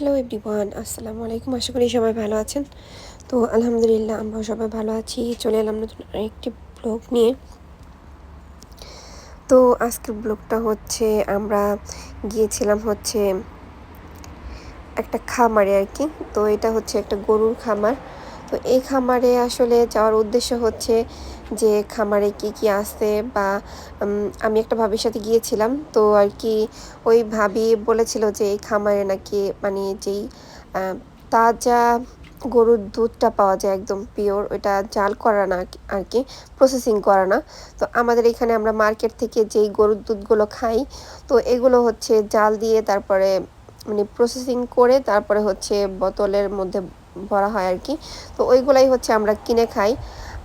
Hello everyone আসসালামু আলাইকুম। আশা করি সবাই ভালো আছেন। তো আলহামদুলিল্লাহ আমরা সবাই ভালো আছি। চলে এলাম নতুন আরেকটি ব্লগ নিয়ে। তো আজকের ব্লগটা হচ্ছে, আমরা গিয়েছিলাম হচ্ছে একটা খামারে আর কি তো এটা হচ্ছে একটা গরুর খামার। তো এই খামারে আসলে যাওয়ার উদ্দেশ্য হচ্ছে যে খামারে কি কি আছে বা আমি একটা ভাবির সাথে গিয়েছিলাম, তো আর কি ওই ভাবি বলেছিল যে এই খামারে নাকি মানে যেই তাজা গরুর দুধটা পাওয়া যায় একদম পিওর ওইটা জাল করা না আর কি প্রসেসিং করা না। তো আমাদের এখানে আমরা মার্কেট থেকে যেই গরুর দুধগুলো খাই, তো এগুলো হচ্ছে জাল দিয়ে তারপরে মানে প্রসেসিং করে তারপরে হচ্ছে বোতলের মধ্যে ভরা হয় আর কি। তো ওইগুলাই হচ্ছে আমরা কিনে খাই।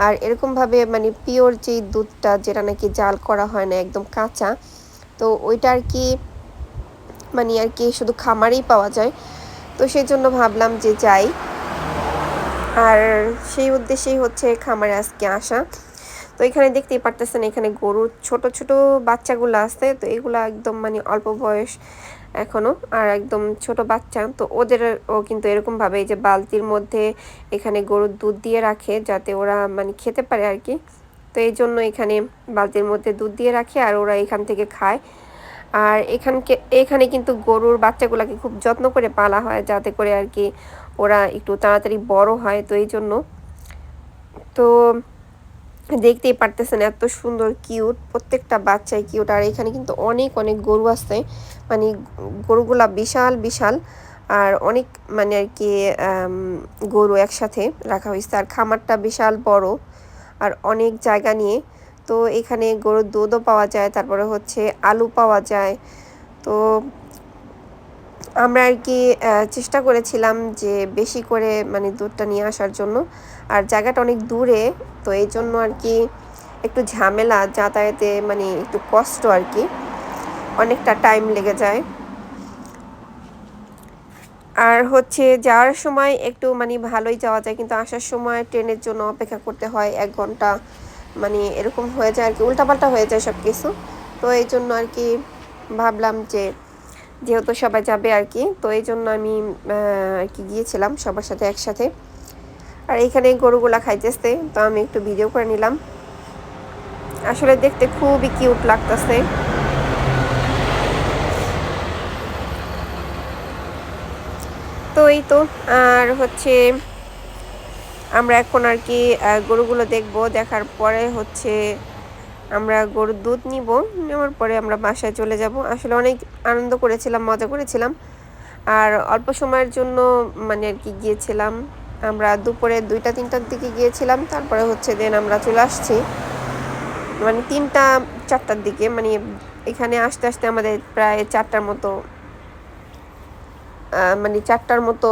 আর এরকমভাবে মানে পিওর যেই দুধটা যেটা নাকি জাল করা হয় না, একদম কাঁচা, তো ওইটা আর কি মানে আর কি শুধু খামারেই পাওয়া যায়। তো সেই জন্য ভাবলাম যে যাই। আর সেই উদ্দেশ্যেই হচ্ছে খামারে আজকে আসা। তো এখানে দেখতেই পারতেছেন এখানে গরুর ছোট ছোট বাচ্চাগুলো আছে, তো এগুলো একদম মানে অল্প বয়স এখনও আর একদম ছোট বাচ্চা, তো ওদেরও কিন্তু এরকমভাবে এই যে বালতির মধ্যে এখানে গরুর দুধ দিয়ে রাখে যাতে ওরা মানে খেতে পারে আর কি। তো এই জন্য এখানে বালতির মধ্যে দুধ দিয়ে রাখে আর ওরা এখান থেকে খায়। আর এখানকে, এখানে কিন্তু গরুর বাচ্চাগুলোকে খুব যত্ন করে পালা হয় যাতে করে আর কি ওরা একটু তাড়াতাড়ি বড় হয়, তো এই জন্য। তো দেখতেই পারতেছেন এত সুন্দর কিউট, প্রত্যেকটা বাচ্চাই কিউট। আর এখানে কিন্তু অনেক অনেক গরু আছে। মানে গরুগুলা বিশাল বিশাল। আর অনেক মানে আর কি গরু একসাথে রাখা হয়েছে। আর খামারটা বিশাল বড়। আর অনেক জায়গা নিয়ে। তো এখানে গরুর দুধও পাওয়া যায়। তারপরে হচ্ছে আলু পাওয়া যায়। তো আমরা আর কি চেষ্টা করেছিলাম যে বেশি করে মানে দুধটা নিয়ে আসার জন্য। আর জায়গাটা অনেক দূরে। তো এই জন্য আর কি একটু ঝামেলা, যাতায়াতে মানে একটু কষ্ট আর কি। অনেকটা টাইম লেগে যায়। আর হচ্ছে যাওয়ার সময় একটু মানে ভালোই যাওয়া যায়, কিন্তু আসার সময় ট্রেনের জন্য অপেক্ষা করতে হয়, এক ঘণ্টা মানে এরকম হয়ে যায় আর কি, উল্টাপাল্টা হয়ে যায় সব কিছু তো এই জন্য আর কি ভাবলাম যে যেহেতু সবাই যাবে আর কি, তো এই জন্য আমি আর কি গিয়েছিলাম সবার সাথে একসাথে। আর এখানে গরুগুলা খাইতেছে, তো আমি একটু ভিডিও করে নিলাম। আসলে দেখতে খুবই কিউট লাগতেছে। তো এই তো, আর হচ্ছে আমরা এখন আর কি গরুগুলো দেখব, দেখার পরে হচ্ছে আমরা গরুর দুধ নিব, নেওয়ার পরে আমরা বাসায় চলে যাব। আসলে অনেক আনন্দ করেছিলাম, মজা করেছিলাম। আর অল্প সময়ের জন্য মানে আর কি গিয়েছিলাম। আমরা দুপুরে দুইটা, তিনটার দিকে গিয়েছিলাম, তারপরে হচ্ছে দেন আমরা চলে আসছি। মানে তিনটা, চারটার দিকে মানে এখানে আসতে আসতে আমাদের প্রায় চারটার মতো মানে চারটার মতো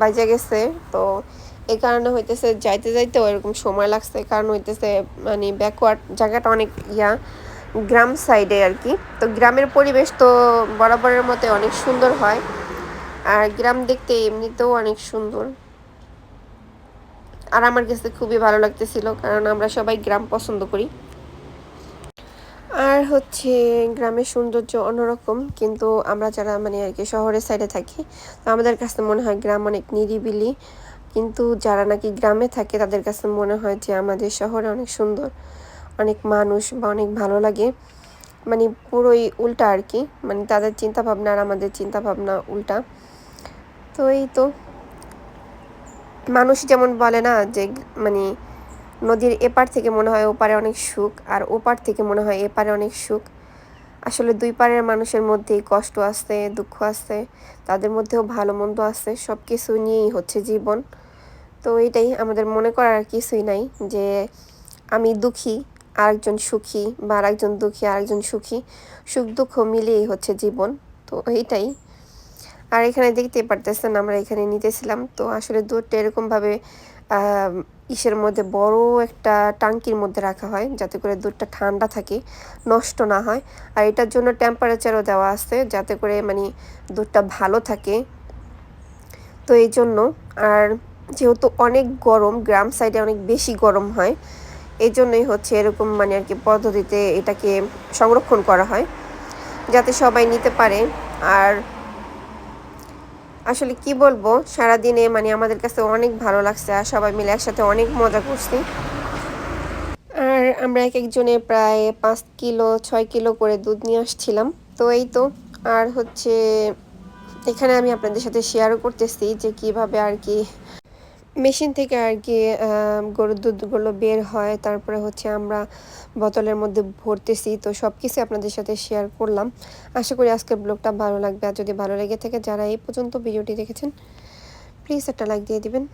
বাজে গেছে। তো এই কারণে হইতেছে যাইতে, যাইতেও এরকম সময় লাগছে। কারণ হইতেছে মানে ব্যাকওয়ার্ড জায়গাটা অনেক ইয়া, গ্রাম সাইডে আর কি তো গ্রামের পরিবেশ তো বরাবরের মতে অনেক সুন্দর হয়। আর গ্রাম দেখতে এমনিতেও অনেক সুন্দর। আর আমার কাছে খুবই ভালো লাগতেছিল, কারণ আমরা সবাই গ্রাম পছন্দ করি। আর হচ্ছে গ্রামের সৌন্দর্য অন্যরকম, কিন্তু আমরা যারা মানে আর কি শহরের সাইডে থাকি, তো আমাদের কাছে মনে হয় গ্রাম অনেক নিরিবিলি, কিন্তু যারা নাকি গ্রামে থাকে, তাদের কাছে মনে হয় যে আমাদের শহরে অনেক সুন্দর, অনেক মানুষ বা অনেক ভালো লাগে। মানে পুরোই উল্টা আর কি মানে তাদের চিন্তা ভাবনা আর আমাদের চিন্তা ভাবনা উল্টা। তো এই তো। মানুষ যেমন বলে না যে মানে নদীর এপার থেকে মনে হয় ওপারে অনেক সুখ আর ওপার থেকে মনে হয় এপারে অনেক সুখ। আসলে দুই পারের মানুষের মধ্যেই কষ্ট আছে দুঃখ আছে তাদের মধ্যেও ভালো মন্দ আছে সব কিছু নিয়েই হচ্ছে জীবন। তো এটাই আমাদের মনে করার আর কিছুই নাই যে, আমি দুঃখী, আরেকজন সুখী বা আরেকজন দুঃখী, আরেকজন সুখী, সুখ দুঃখ মিলিয়েই হচ্ছে জীবন। তো এইটাই আর এখানে দেখতে পারতেছেন আমরা এখানে নিতেছিলাম। তো আসলে দুধটা এরকমভাবে ইসের মধ্যে বড় একটা টাঙ্কির মধ্যে রাখা হয় যাতে করে দুধটা ঠান্ডা থাকে, নষ্ট না হয়। আর এটার জন্য টেম্পারেচারও দেওয়া আছে যাতে করে মানে দুধটা ভালো থাকে। তো এই জন্য, আর যেহেতু অনেক গরম, গ্রাম সাইডে অনেক বেশি গরম হয়, এই জন্যই হচ্ছে এরকম মানে আর কি পদ্ধতিতে এটাকে সংরক্ষণ করা হয়। যাতে সবাই নিতে পারে, আর আসলে কি বলব, সারাদিনে মানে আমাদের কাছে অনেক ভালো লাগছে আর সবাই মিলে একসাথে অনেক মজা করছি। আর আমরা এক একজনে প্রায় পাঁচ কিলো, ছয় কিলো করে দুধ নিয়ে আসছিলাম। তো এই তো, আর হচ্ছে এখানে আমি আপনাদের সাথে শেয়ারও করতেছি যে কীভাবে আর কি মেশিন থেকে আর কি গরুর দুধগুলো বের হয়। তারপরে হচ্ছে আমরা বোতলের মধ্যে ভরতেছি। তো সব কিছু আপনাদের সাথে শেয়ার করলাম। আশা করি আজকের ব্লগটা ভালো লাগবে। আর যদি ভালো লেগে থাকে, যারা এই পর্যন্ত ভিডিওটি দেখেছেন প্লিজ একটা লাইক দিয়ে দিবেন।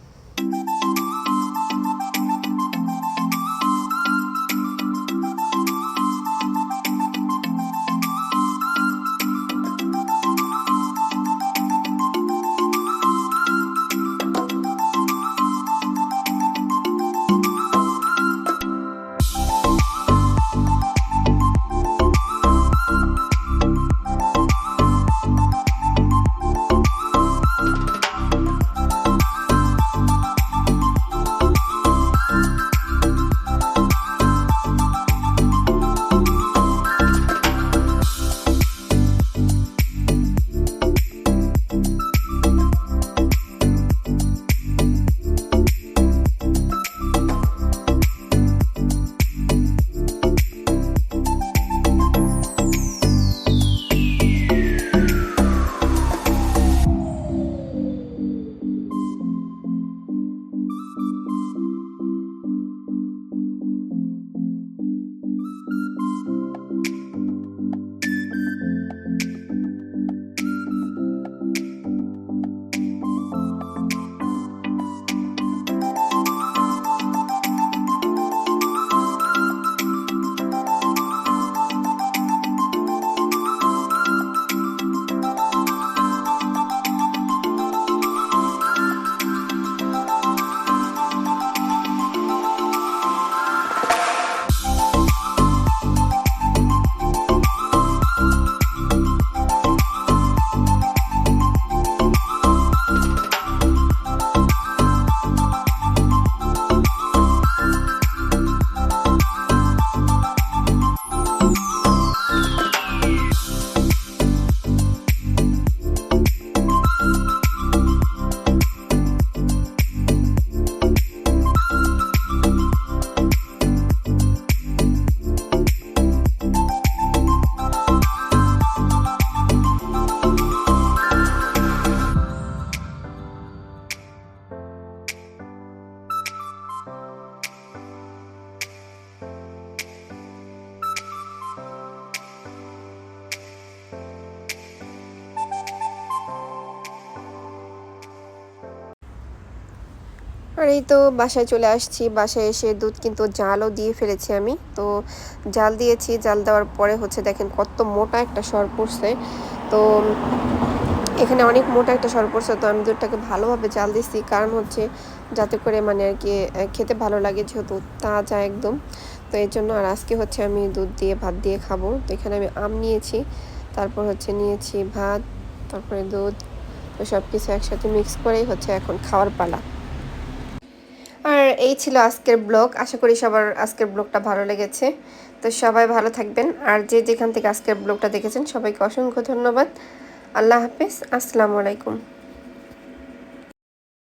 আর এই তো বাসায় চলে আসছি। বাসায় এসে দুধ কিন্তু জালও দিয়ে ফেলেছি আমি। তো জাল দিয়েছি, জাল দেওয়ার পরে হচ্ছে দেখেন কত মোটা একটা সর পড়ছে। তো এখানে অনেক মোটা একটা সর পড়ছে, তো আমি দুধটাকে ভালোভাবে জাল দিচ্ছি। কারণ হচ্ছে যাতে করে মানে আর কি খেতে ভালো লাগে যেহেতু তাজা একদম। তো এই জন্য আর আজকে হচ্ছে আমি দুধ দিয়ে, ভাত দিয়ে খাব। তো এখানে আমি আম নিয়েছি, তারপর হচ্ছে নিয়েছি ভাত, তারপরে দুধ, তো সব কিছু একসাথে মিক্স করেই হচ্ছে এখন খাওয়ার পালা। এই ছিল আজকের ব্লগ। আশা করি সবার আজকের ব্লগটা ভালো লেগেছে। তো সবাই ভালো থাকবেন। আর যে যেখান থেকে আজকের ব্লগটা দেখেছেন, সবাইকে অসংখ্য ধন্যবাদ। আল্লাহ হাফিজ। আসসালামু আলাইকুম।